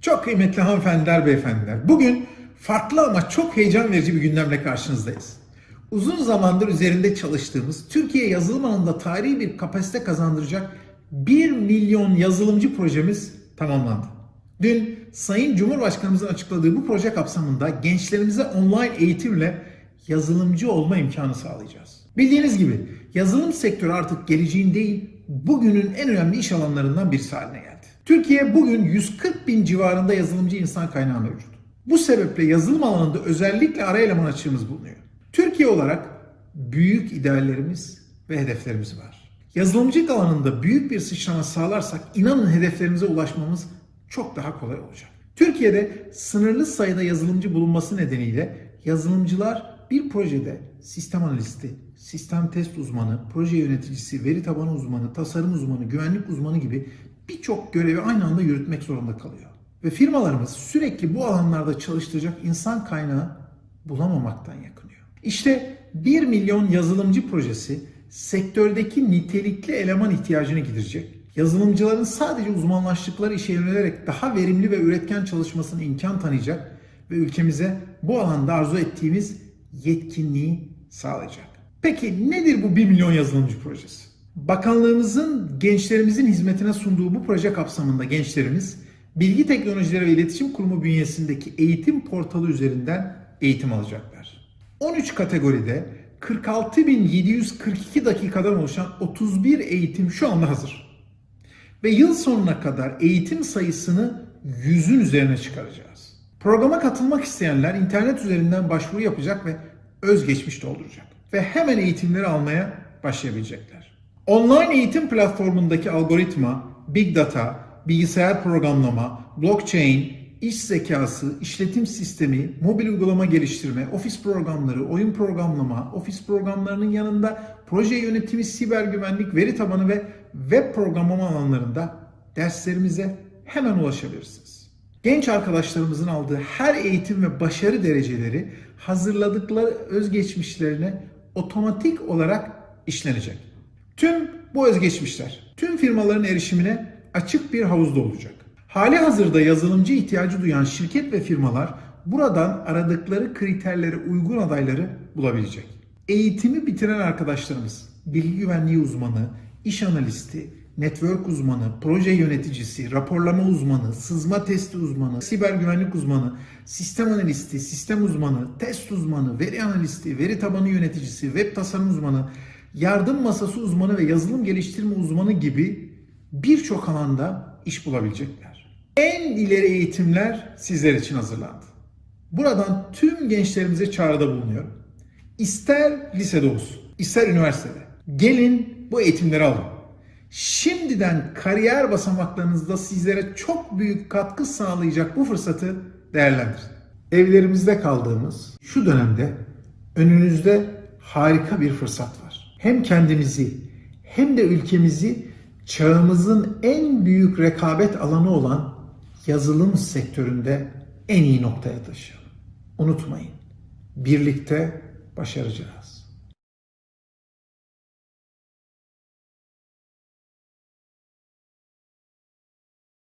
Çok kıymetli hanımefendiler, beyefendiler. Bugün farklı ama çok heyecan verici bir gündemle karşınızdayız. Uzun zamandır üzerinde çalıştığımız Türkiye yazılım alanında tarihi bir kapasite kazandıracak 1 milyon yazılımcı projemiz tamamlandı. Dün Sayın Cumhurbaşkanımızın açıkladığı bu proje kapsamında gençlerimize online eğitimle yazılımcı olma imkanı sağlayacağız. Bildiğiniz gibi yazılım sektörü artık geleceğin değil, bugünün en önemli iş alanlarından birisi haline geldi. Türkiye bugün 140 bin civarında yazılımcı insan kaynağı mevcut. Bu sebeple yazılım alanında özellikle ara eleman açığımız bulunuyor. Türkiye olarak büyük ideallerimiz ve hedeflerimiz var. Yazılımcılık alanında büyük bir sıçrama sağlarsak inanın hedeflerimize ulaşmamız çok daha kolay olacak. Türkiye'de sınırlı sayıda yazılımcı bulunması nedeniyle yazılımcılar bir projede sistem analisti, sistem test uzmanı, proje yöneticisi, veri tabanı uzmanı, tasarım uzmanı, güvenlik uzmanı gibi birçok görevi aynı anda yürütmek zorunda kalıyor. Ve firmalarımız sürekli bu alanlarda çalıştıracak insan kaynağı bulamamaktan yakınıyor. İşte 1 milyon yazılımcı projesi sektördeki nitelikli eleman ihtiyacını giderecek. Yazılımcıların sadece uzmanlaştıkları işe yönelerek daha verimli ve üretken çalışmasına imkan tanıyacak ve ülkemize bu alanda arzu ettiğimiz yetkinliği sağlayacak. Peki nedir bu 1 milyon yazılımcı projesi? Bakanlığımızın gençlerimizin hizmetine sunduğu bu proje kapsamında gençlerimiz Bilgi Teknolojileri ve İletişim Kurumu bünyesindeki eğitim portalı üzerinden eğitim alacaklar. 13 kategoride 46.742 dakikadan oluşan 31 eğitim şu anda hazır. Ve yıl sonuna kadar eğitim sayısını 100'ün üzerine çıkaracağız. Programa katılmak isteyenler internet üzerinden başvuru yapacak ve özgeçmiş dolduracak. Ve hemen eğitimleri almaya başlayabilecekler. Online eğitim platformundaki algoritma, big data, bilgisayar programlama, blockchain, iş zekası, işletim sistemi, mobil uygulama geliştirme, ofis programları, oyun programlama, ofis programlarının yanında proje yönetimi, siber güvenlik, veri tabanı ve web programlama alanlarında derslerimize hemen ulaşabilirsiniz. Genç arkadaşlarımızın aldığı her eğitim ve başarı dereceleri hazırladıkları özgeçmişlerine otomatik olarak işlenecek. Tüm bu özgeçmişler tüm firmaların erişimine açık bir havuzda olacak. Hali hazırda yazılımcı ihtiyacı duyan şirket ve firmalar buradan aradıkları kriterlere uygun adayları bulabilecek. Eğitimi bitiren arkadaşlarımız, bilgi güvenliği uzmanı, iş analisti, network uzmanı, proje yöneticisi, raporlama uzmanı, sızma testi uzmanı, siber güvenlik uzmanı, sistem analisti, sistem uzmanı, test uzmanı, veri analisti, veri tabanı yöneticisi, web tasarım uzmanı, yardım masası uzmanı ve yazılım geliştirme uzmanı gibi birçok alanda iş bulabilecekler. En ileri eğitimler sizler için hazırlandı. Buradan tüm gençlerimize çağrıda bulunuyorum. İster lisede olsun, ister üniversitede. Gelin bu eğitimleri alın. Şimdiden kariyer basamaklarınızda sizlere çok büyük katkı sağlayacak bu fırsatı değerlendirin. Evlerimizde kaldığımız şu dönemde önünüzde harika bir fırsat var. Hem kendimizi hem de ülkemizi çağımızın en büyük rekabet alanı olan yazılım sektöründe en iyi noktaya taşıyalım. Unutmayın, birlikte başaracağız.